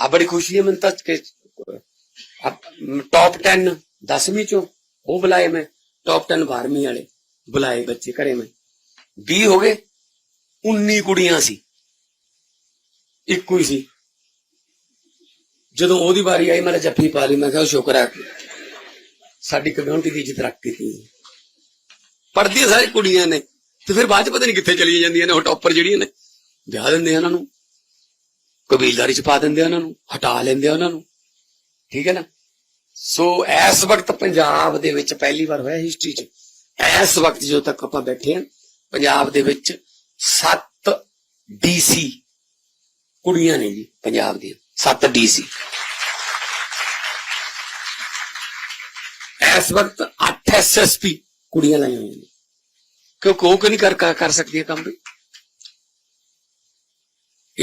ਆ ਬੜੀ ਖੁਸ਼ੀ ਹੈ ਮੈਨੂੰ ਤਾਂ ਕਿ ਟੌਪ 10 10ਵੀਂ ਚੋਂ ਉਹ ਬੁਲਾਏ ਮੈਂ ਟੌਪ 10 12ਵੀਂ ਵਾਲੇ ਬੁਲਾਏ ਬੱਚੇ ਘਰੇ ਮੈਂ। 20 ਹੋ ਗਏ 19 ਕੁੜੀਆਂ ਸੀ। ਇੱਕੋ ਹੀ ਸੀ। ਜਦੋਂ ਉਹਦੀ ਵਾਰੀ ਆਈ, ਮੈਂ ਜੱਫੀ ਪਾ ਲਈ, ਮੈਂ ਕਿਹਾ ਸ਼ੁਕਰ ਹੈ ਸਾਡੀ ਕਮਿਊਨਿਟੀ ਦੀ ਇੱਜ਼ਤ ਰੱਖ ਕੀਤੀ ਪੜਦੀਆਂ ਸਾਰੀ ਕੁੜੀਆਂ ਨੇ, ਤੇ ਫਿਰ ਬਾਅਦ ਚ ਪਤਾ ਨਹੀਂ ਕਿੱਥੇ ਚਲੀਆਂ ਜਾਂਦੀਆਂ ਨੇ, ਉਹ ਟੌਪਰ ਜਿਹੜੀਆਂ ਨੇ, ਵਿਆਹ ਦਿੰਦੇ ਇਹਨਾਂ ਨੂੰ। ਕਬੀਲਦਾਰੀ ਚ ਪਾ ਦਿੰਦੇ ਉਹਨਾਂ ਨੂੰ, ਹਟਾ ਲੈਂਦੇ ਉਹਨਾਂ ਨੂੰ। ਠੀਕ ਹੈ ਨਾ? ਸੋ ਇਸ ਵਕਤ ਪੰਜਾਬ ਦੇ ਵਿੱਚ ਪਹਿਲੀ ਵਾਰ ਹੋਇਆ ਹਿਸਟਰੀ 'ਚ। ਇਸ ਵਕਤ ਜੋ ਤੱਕ ਆਪਾਂ ਬੈਠੇ ਹਾਂ, ਪੰਜਾਬ ਦੇ ਵਿੱਚ 7 ਡੀਸੀ ਕੁੜੀਆਂ ਨੇ ਜੀ, ਪੰਜਾਬ ਦੀਆਂ। 7 ਡੀਸੀ ਇਸ ਵਕਤ 8 ਐਸਐਸਪੀ ਕੁੜੀਆਂ ਲਾਈਆਂ ਹੋਈਆਂ ਨੇ। ਕਿਉਂਕਿ ਉਹ ਕਿਉਂ ਨਹੀਂ ਕਰ ਕਰ- ਕਰ ਸਕਦੀਆਂ ਕੰਮ ਵੀ?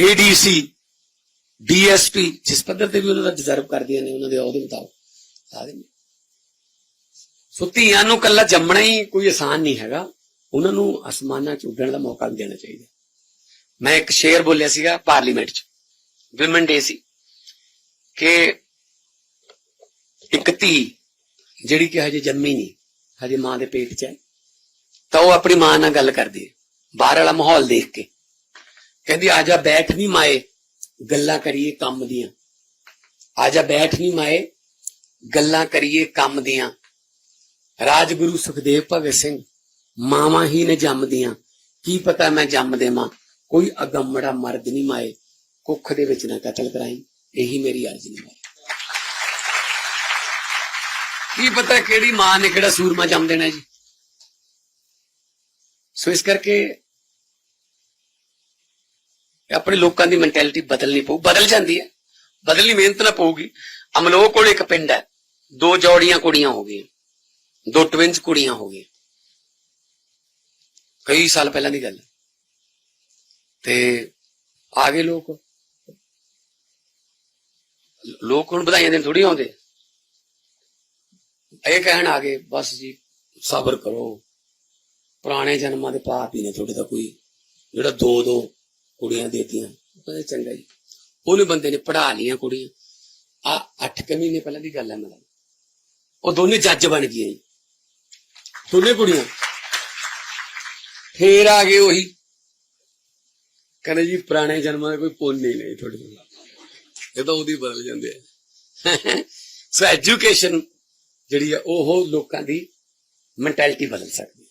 ਏਡੀਸੀ ਡੀਐਸਪੀ ਜਿਸ ਪੱਧਰ ਤੇ ਵੀ ਉਹਨਾਂ ਦਾ ਡਿਜ਼ਰਵ ਕਰਦੀਆਂ ਨੇ, ਉਹਨਾਂ ਦੇ ਅਹੁਦੇ ਮੁਤਾਬਕ। ਸਾਰੇ ਸੋ ਧੀਆਂ ਨੂੰ ਕੱਲਾ ਜੰਮਣਾ ਹੀ ਕੋਈ ਆਸਾਨ ਨਹੀਂ ਹੈਗਾ। ਉਹਨਾਂ ਨੂੰ ਅਸਮਾਨਾਂ 'ਚ ਉੱਡਣ ਦਾ ਮੌਕਾ ਵੀ ਦੇਣਾ ਚਾਹੀਦਾ। ਮੈਂ ਇੱਕ ਸ਼ੇਰ ਬੋਲਿਆ ਸੀਗਾ ਪਾਰਲੀਮੈਂਟ 'ਚ। ਵਿਮਨ ਡੇ ਸੀ। ਕਿ ਇੱਕ ਧੀ ਜਿਹੜੀ ਕਿ ਹਜੇ ਜੰਮੀ ਨਹੀਂ, ਹਜੇ ਮਾਂ ਦੇ ਪੇਟ 'ਚ ਹੈ, ਤਾਂ ਉਹ ਆਪਣੀ ਮਾਂ ਨਾਲ ਗੱਲ ਕਰਦੀ ਹੈ। ਬਾਹਰ ਵਾਲਾ ਮਾਹੌਲ ਦੇਖ ਕੇ। ਕਹਿੰਦੀ, ਆ ਜਾ, ਬੈਠ ਨਹੀਂ ਮਾਏ। ਗੱਲਾਂ ਕਰੀਏ ਕੰਮ ਦੀਆਂ। ਆ ਬੈਠ ਵੀ ਮਾਏ, ਗੱਲਾਂ ਕਰੀਏ ਕੰਮ ਦੀਆਂ। ਰਾਜਗੁਰੂ ਸੁਖਦੇਵ ਭਗਤ ਸਿੰਘ, ਮਾਵਾਂ ਹੀ ਨੇ ਜੰਮਦੀਆਂ ਕੀ ਪਤਾ ਮੈਂ ਜੰਮ ਦੇਵਾਂ। ਕੋਈ ਅਗੰਮੜਾ ਮਰਦ ਨਹੀਂ ਮਾਏ। ਕੁੱਖ ਦੇ ਵਿੱਚ ਨਾ ਕਤਲ ਕਰਾਈ। ਇਹੀ ਮੇਰੀ ਅਰਜ਼ੀ ਨਹੀਂ ਮਾਏ। ਕੀ ਪਤਾ ਕਿਹੜੀ ਮਾਂ ਨੇ ਕਿਹੜਾ ਸੂਰਮਾ ਜੰਮ ਦੇਣਾ ਜੀ। ਸੋ ਇਸ ਕਰਕੇ ਆਪਣੇ ਲੋਕਾਂ ਦੀ ਮੈਂਟੈਲਿਟੀ ਬਦਲਣੀ ਪਊ, ਬਦਲ ਜਾਂਦੀ ਹੈ। ਬਦਲਣੀ ਮਿਹਨਤ ਨਾ ਪਊਗੀ। ਅਮਲੋਕ ਕੋਲ ਇੱਕ ਪਿੰਡ ਹੈ। ਦੋ ਜੋੜੀਆਂ ਕੁੜੀਆਂ ਹੋ ਗਈਆਂ। ਦੋ ਟਵਿੰਸ ਕੁੜੀਆਂ ਹੋ ਗਈਆਂ। ਕਈ ਸਾਲ ਪਹਿਲਾਂ ਦੀ ਗੱਲ ਤੇ ਆ ਗਏ ਲੋਕ। ਲੋਕ ਹੁਣ ਵਧਾਈਆਂ ਦੇਣ ਥੋੜੀ ਆਉਂਦੇ। ਇਹ ਕਹਿਣ ਆ ਗਏ, ਬਸ ਜੀ, ਸਬਰ ਕਰੋ। ਪੁਰਾਣੇ ਜਨਮਾਂ ਦੇ ਪਾਪ ਹੀ ਨੇ, ਤੁਹਾਡੇ ਦਾ ਕੋਈ ਜਿਹੜਾ ਦੋ ਦੋ ਕੁੜੀਆਂ ਦੇਤੀਆਂ। ਕਹਿੰਦੇ ਚੰਗਾ ਜੀ। ਉਹਨੇ ਬੰਦੇ ਨੇ ਪੜਾ ਲੀਆਂ ਕੁੜੀਆਂ। ਆ 8 ਕੁ ਮਹੀਨੇ ਪਹਿਲਾਂ ਦੀ ਗੱਲ ਹੈ ਮੇਰਾ ਉਹ ਦੋਨੇ ਜੱਜ ਬਣ ਗਈਆਂ ਜੀ। ਦੋਨੇ ਕੁੜੀਆਂ। ਫੇਰ ਆ ਗਏ ਉਹੀ। ਕਹਿੰਦੇ ਜੀ, ਪੁਰਾਣੇ ਜਨਮਾਂ ਦੇ ਕੋਈ ਪੁੰਨ ਨਹੀਂ ਨੇ ਤੁਹਾਡੇ ਕੋਲ। ਇਹ ਤਾਂ ਉਹਦੀ ਬਦਲ ਜਾਂਦੇ ਆ। ਸੋ ਐਜੂਕੇਸ਼ਨ ਜਿਹੜੀ ਆ, ਉਹ ਲੋਕਾਂ ਦੀ ਮੈਂਟੈਲਿਟੀ ਬਦਲ ਸਕਦੀ